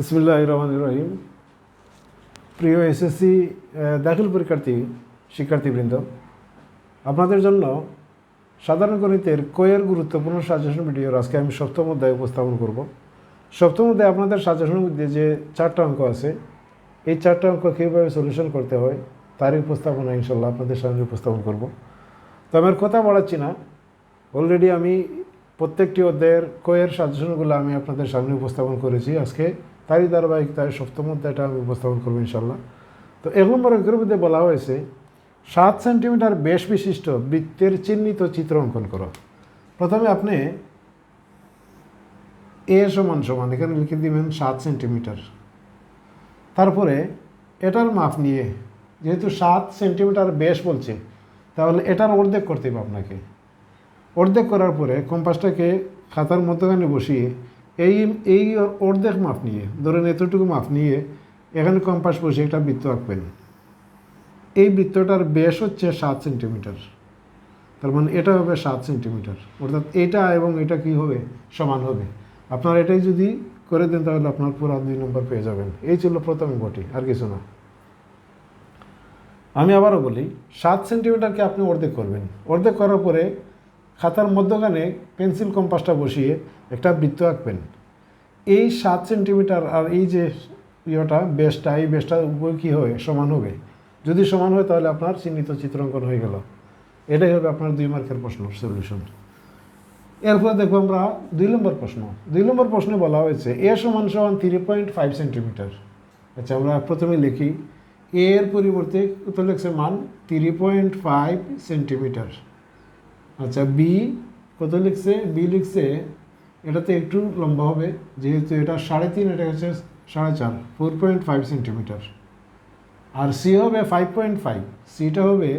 বিসমুল্লাহ রহমান রহিম। প্রিয় এসএসসি দাখিল পরীক্ষার্থী, শিক্ষার্থীবৃন্দ, আপনাদের জন্য সাধারণ গণিতের কয়ের গুরুত্বপূর্ণ সাজেশন ভিডিওর আজকে আমি সপ্তম অধ্যায় উপস্থাপন করব। সপ্তম অধ্যায়ে আপনাদের সাজেশনের মধ্যে যে চারটা অঙ্ক আছে, এই চারটা অঙ্ক কীভাবে সলিউশন করতে হয়, তারই উপস্থাপনা ইনশাল্লাহ আপনাদের সামনে উপস্থাপন করব। তো আমি আর কথা বাড়াচ্ছি না। অলরেডি আমি প্রত্যেকটি অধ্যায়ের কয়ের সাজেশনগুলো আমি আপনাদের সামনে উপস্থাপন করেছি আজকে। তারই ধারাবাহিকতায় সপ্তম অধ্যায়টা আমি উপস্থাপন করব ইনশাল্লাহ তো এক নম্বর অঙ্কের মধ্যে বলা হয়েছে, সাত সেন্টিমিটার বেশ বিশিষ্ট বৃত্তের চিহ্নিত চিত্র অঙ্কন করো। প্রথমে আপনি এ সমান সমান, এখানে লিখে দিবেন সাত সেন্টিমিটার। তারপরে এটার মাপ নিয়ে, যেহেতু সাত সেন্টিমিটার বেশ বলছে, তাহলে এটার অর্ধেক করতে হবে আপনাকে। অর্ধেক করার পরে কম্পাসটাকে খাতার মধ্যখানে বসিয়ে এই এই অর্ধেক মাপ নিয়ে, ধরেন এতটুকু মাপ নিয়ে, এখানে কম্পাস বসে একটা বৃত্ত আঁকবেন। এই বৃত্তটার বেশ হচ্ছে সাত সেন্টিমিটার তার মানে এটা হবে সাত সেন্টিমিটার অর্থাৎ এটা এবং এটা কি হবে? সমান হবে। আপনার এটাই যদি করে দেন, তাহলে আপনার পুরো দুই নম্বর পেয়ে যাবেন। এই ছিল প্রথম অঙ্কটি আর কিছু না। আমি আবারও বলি, সাত সেন্টিমিটারকে আপনি অর্ধেক করবেন। অর্ধেক করার পরে খাতার মধ্যখানে পেন্সিল কম্পাসটা বসিয়ে একটা বৃত্ত আঁকবেন। এই সাত সেন্টিমিটার আর এই যে ইয়েটা, বেসটা, এই বেসটা উভয় কী হবে সমান হবে। যদি সমান হয় তাহলে আপনার চিহ্নিত চিত্রাঙ্কন হয়ে গেল। এটাই হবে আপনার দুই মার্কের প্রশ্ন, সলিউশন। এরপরে দেখব আমরা দুই নম্বর প্রশ্ন। দুই নম্বর প্রশ্নে বলা হয়েছে, এ সমান সমান থ্রি পয়েন্ট ফাইভ সেন্টিমিটার। আচ্ছা আমরা প্রথমে লিখি এর পরিবর্তে কত লিখছে মান থ্রি পয়েন্ট ফাইভ সেন্টিমিটার। আচ্ছা বি কত লিখছে? বি লিখছে, এটাতে একটু লম্বা হবে, যেহেতু এটা সাড়ে তিন, এটা হচ্ছে সাড়ে চার ফোর পয়েন্ট ফাইভ সেন্টিমিটার আর সি হবে ফাইভ পয়েন্ট ফাইভ সিটা হবে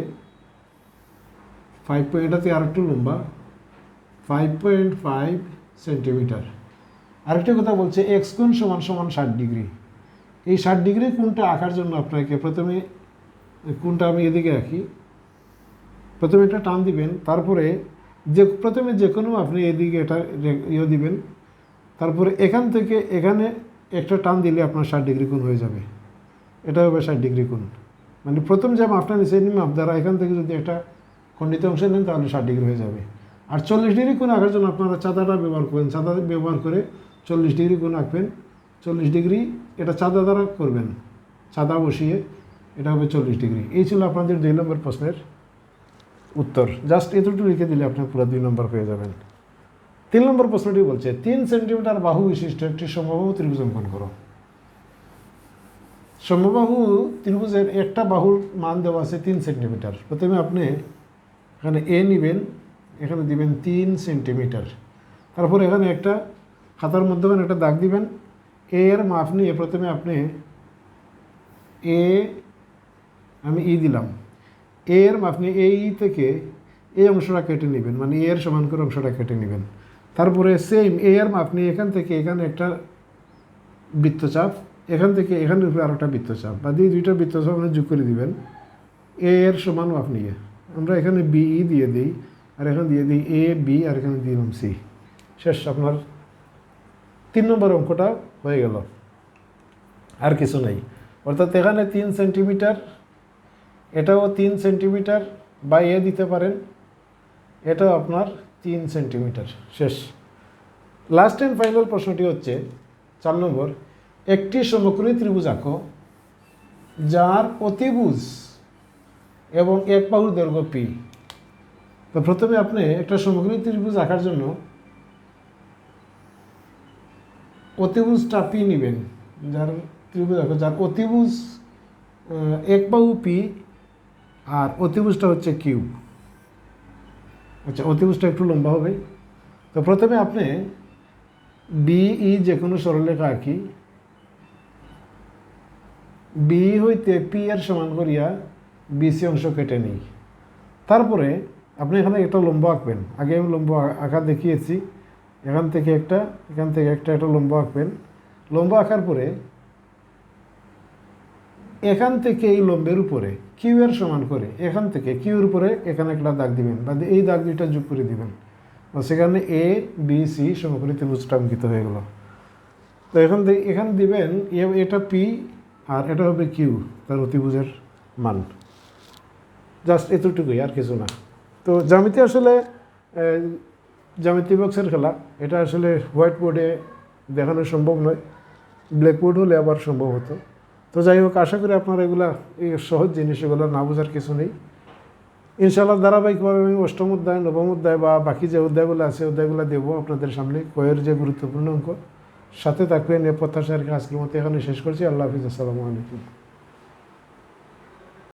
ফাইভ পয়েন্ট এটাতে আর একটু লম্বা ফাইভ পয়েন্ট ফাইভ সেন্টিমিটার আরেকটা কথা বলছে এক্স কোণ সমান সমান ষাট ডিগ্রি। এই ষাট ডিগ্রি কোনটা আঁকার জন্য আপনাকে প্রথমে কোনটা আমি এদিকে রাখি প্রথমে একটা টান দিবেন, তারপরে যে, প্রথমে যে কোনো আপনি এদিকে এটা ইয়ে দিবেন, তারপরে এখান থেকে এখানে একটা টান দিলে আপনার ষাট ডিগ্রি কোণ হয়ে যাবে। এটা হবে ষাট ডিগ্রি কোণ। মানে প্রথম যে মাপটা নিচে নিয়ে মাপ দ্বারা এখান থেকে যদি একটা খণ্ডিত অংশ নেন, তাহলে ষাট ডিগ্রি হয়ে যাবে। আর চল্লিশ ডিগ্রি কোণ আঁকার জন্য আপনারা চাঁদাটা ব্যবহার করেন চাঁদা ব্যবহার করে চল্লিশ ডিগ্রি কোণ আঁকবেন। চল্লিশ ডিগ্রি, এটা চাঁদা দ্বারা করবেন, চাঁদা বসিয়ে, এটা হবে চল্লিশ ডিগ্রি। এই ছিল আপনাদের দুই নম্বর প্রশ্নের উত্তর। জাস্ট এতটুকু লিখে দিলে আপনি পুরো দুই নম্বর পেয়ে যাবেন। তিন নম্বর প্রশ্নটি বলছে, তিন সেন্টিমিটার বাহু বিশিষ্ট একটি সমবাহু ত্রিভুজ অঙ্কন করো। সমবাহু ত্রিভুজের একটা বাহুর মান দেওয়া আছে তিন সেন্টিমিটার। প্রথমে আপনি এখানে এ নেবেন, এখানে দিবেন তিন সেন্টিমিটার। তারপর এখানে একটা খাতার মধ্যখানে একটা দাগ দিবেন। এ এর মাপ নিয়ে প্রথমে আপনি এ আমি ই দিলাম। এ এর মাপ নিয়ে এই থেকে এই অংশটা কেটে নেবেন মানে এ এর সমান করে অংশটা কেটে নেবেন। তারপরে সেম এ এর মাপ নিয়ে এখান থেকে এখানে একটা বৃত্তচাপ, এখান থেকে এখানের উপরে আরও একটা বৃত্তচাপ। বা দিয়ে দুইটা বৃত্তচাপ আপনি যোগ করে দিবেন। এ এর সমান আপনি আমরা এখানে বি ই দিয়ে দিই, আর এখানে দিয়ে দিই এ বি আর এখানে দিলাম সি শেষ, আপনার তিন নম্বর অঙ্কটা হয়ে গেল। আর কিছু নেই। অর্থাৎ এখানে তিন সেন্টিমিটার এটাও তিন সেন্টিমিটার বা এ দিতে পারেন, এটাও আপনার তিন সেন্টিমিটার। শেষ। লাস্ট অ্যান্ড ফাইনাল প্রশ্নটি হচ্ছে, চার নম্বর, একটি সমকোণী ত্রিভুজ আঁকো, যার অতিভুজ এবং এক বাহুর দৈর্ঘ্য পি তো প্রথমে আপনি একটা সমকোণী ত্রিভুজ আঁকার জন্য অতিভুজটা পি নেবেন, যার ত্রিভুজ আঁকো, যার অতিভুজ এক বাহু পি আর অতিভুজটা হচ্ছে কিউব। আচ্ছা অতিভুজটা একটু লম্বা হবে। তো প্রথমে আপনি বিই যে কোনো সরলরেখা আঁকি। বি হইতে পি এর সমান করিয়া বিসি অংশ কেটে নিই। তারপরে আপনি এখানে একটা লম্ব আঁকবেন। আগে আমি লম্ব আঁকা দেখিয়েছি। এখান থেকে একটা, এখান থেকে একটা একটা লম্ব আঁকবেন। লম্ব আঁকার পরে এখান থেকে এই লম্বের উপরে কিউ এর সমান করে, এখান থেকে কিউর উপরে এখানে একটা দাগ দিবেন, বা এই দাগ দুইটা যোগ করে দিবেন। বা সেখানে এ বি সি সমকোণী ত্রিভুজটা অঙ্কিত হয়ে গেল। তো এখান থেকে এখানে দিবেন এটা পি আর এটা হবে কিউ তার অতিভুজের মান। জাস্ট এতটুকুই, আর কিছু না। তো জ্যামিতি আসলে জ্যামিতি বক্সের খেলা, এটা আসলে হোয়াইট বোর্ডে দেখানো সম্ভব নয়। ব্ল্যাকবোর্ড হলে আবার সম্ভব হতো। তো যাই হোক, আশা করি আপনারা এগুলা, এই সহজ জিনিস, এগুলো না বোঝার কিছু নেই। ইনশাল্লাহ ধারাবাহিকভাবে আমি অষ্টম অধ্যায়, নবম অধ্যায় বা বাকি যে অধ্যায়গুলো আছে, অধ্যায়গুলো দেবো আপনাদের সামনে। কয়ের যে গুরুত্বপূর্ণ অঙ্ক, সাথে থাকবেন এ প্রত্যাশা রেখে আজকের মতো এখানে শেষ করছি। আল্লাহ হাফিজ, আসসালামু আলাইকুম।